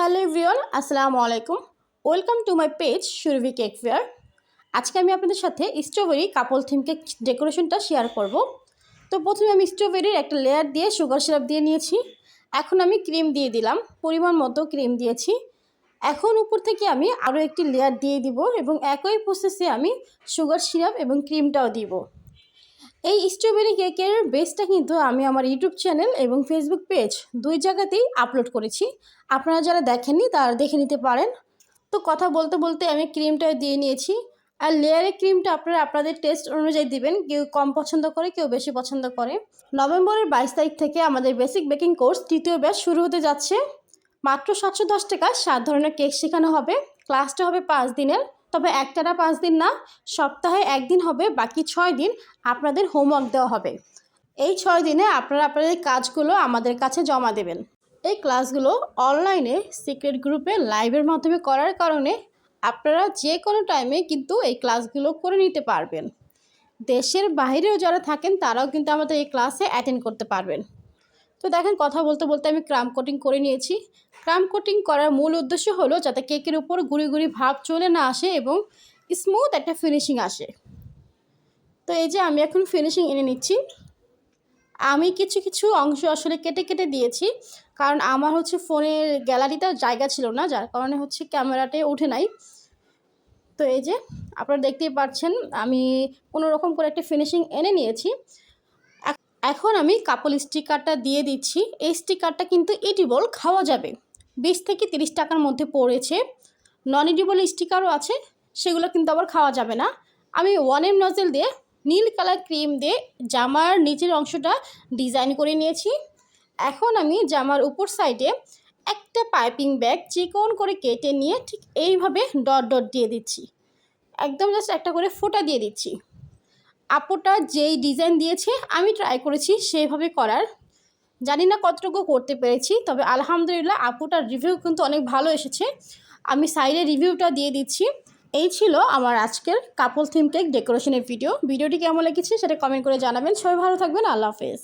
Hello everyone, আসসালামু আলাইকুম। Welcome to my page Surabhi cake fair. আজকে আমি আপনাদের সাথে স্ট্রবেরি কাপল থিম কেক ডেকোরেশনটা শেয়ার করব। তো প্রথমে আমি স্ট্রবেরির একটা লেয়ার দিয়ে সুগার সিরাপ দিয়ে নিয়েছি। এখন আমি ক্রিম দিয়ে দিলাম, পরিমাণ মতো ক্রিম দিয়েছি। এখন উপর থেকে আমি আরও একটি লেয়ার দিয়ে দিব এবং একই প্রসেসে আমি সুগার সিরাপ এবং ক্রিমটাও দিব। এই স্ট্রবেরি কেকের বেসটা কিন্তু আমি আমার ইউটিউব চ্যানেল এবং ফেসবুক পেজ দুই জায়গাতেই আপলোড করেছি। আপনারা যারা দেখেননি তারা দেখে নিতে পারেন। তো কথা বলতে বলতে আমি ক্রিমটা দিয়ে নিয়েছি। আর লেয়ারের ক্রিমটা আপনারা আপনাদের টেস্ট অনুযায়ী দিবেন। কেউ কম পছন্দ করে, কেউ বেশি পছন্দ করে। নভেম্বরের বাইশ তারিখ থেকে আমাদের বেসিক বেকিং কোর্স তৃতীয় ব্যাচ শুরু হতে যাচ্ছে। মাত্র সাতশো দশ টাকা সাত ধরনের কেক শেখানো হবে। ক্লাসটা হবে পাঁচ দিনের। তবে একটানা পাঁচ দিন না, সপ্তাহে একদিন হবে, বাকি ছয় দিন আপনাদের হোমওয়ার্ক দেওয়া হবে। এই ছয় দিনে আপনারা আপনাদের কাজগুলো আমাদের কাছে জমা দেবেন। এই ক্লাসগুলো অনলাইনে সিক্রেট গ্রুপে লাইভের মাধ্যমে করার কারণে আপনারা যে কোনো টাইমে কিন্তু এই ক্লাসগুলো করে নিতে পারবেন। দেশের বাইরেও যারা থাকেন, তারাও কিন্তু আমাদের এই ক্লাসে অ্যাটেন্ড করতে পারবেন। তো দেখেন, কথা বলতে বলতে আমি ক্রাম কোটিং করে নিয়েছি। ক্রাম কোটিং করার মূল উদ্দেশ্য হলো যাতে কেকের উপর গুড়ি গুড়ি ভাব চলে না আসে এবং স্মুথ একটা ফিনিশিং আসে। তো এই যে আমি এখন ফিনিশিং এনে নিচ্ছি। আমি কিছু কিছু অংশ আসলে কেটে কেটে দিয়েছি। কারণ আমার হচ্ছে ফোনের গ্যালারিতে জায়গা ছিল না, যার কারণে হচ্ছে ক্যামেরাতে উঠে নাই। তো এই যে আপনারা দেখতেই পাচ্ছেন আমি কোনো রকম করে একটা ফিনিশিং এনে নিয়েছি। এখন আমি কাপল স্টিকারটা দিয়ে দিচ্ছি। এই স্টিকারটা কিন্তু ইডিবল খাওয়া যাবে। বিশ থেকে তিরিশ টাকার মধ্যে পড়েছে। নন ইডিবল স্টিকারও আছে, সেগুলো কিন্তু আবার খাওয়া যাবে না। আমি ওয়ান এম নজেল দিয়ে নীল কালার ক্রিম দিয়ে জামার নিচের অংশটা ডিজাইন করে নিয়েছি। এখন আমি জামার উপর সাইডে একটা পাইপিং ব্যাগ চিকন করে কেটে নিয়ে ঠিক এইভাবে ডট ডট দিয়ে দিচ্ছি। একদম জাস্ট একটা করে ফোঁটা দিয়ে দিচ্ছি। আপোটা যেই ডিজাইন দিয়েছে, আমি ট্রাই করেছি সেইভাবে করার। জানি না কতটুকু করতে পেরেছি, তবে আলহামদুলিল্লাহ আপুটার রিভিউ কিন্তু অনেক ভালো এসেছে। আমি সাইডে রিভিউটা দিয়ে দিচ্ছি। এই ছিল আমার আজকের কাপল থিম কেক ডেকোরেশনের ভিডিও ভিডিওটি কেমন লেগেছে সেটা কমেন্ট করে জানাবেন। সবাই ভালো থাকবেন। আল্লাহ হাফেজ।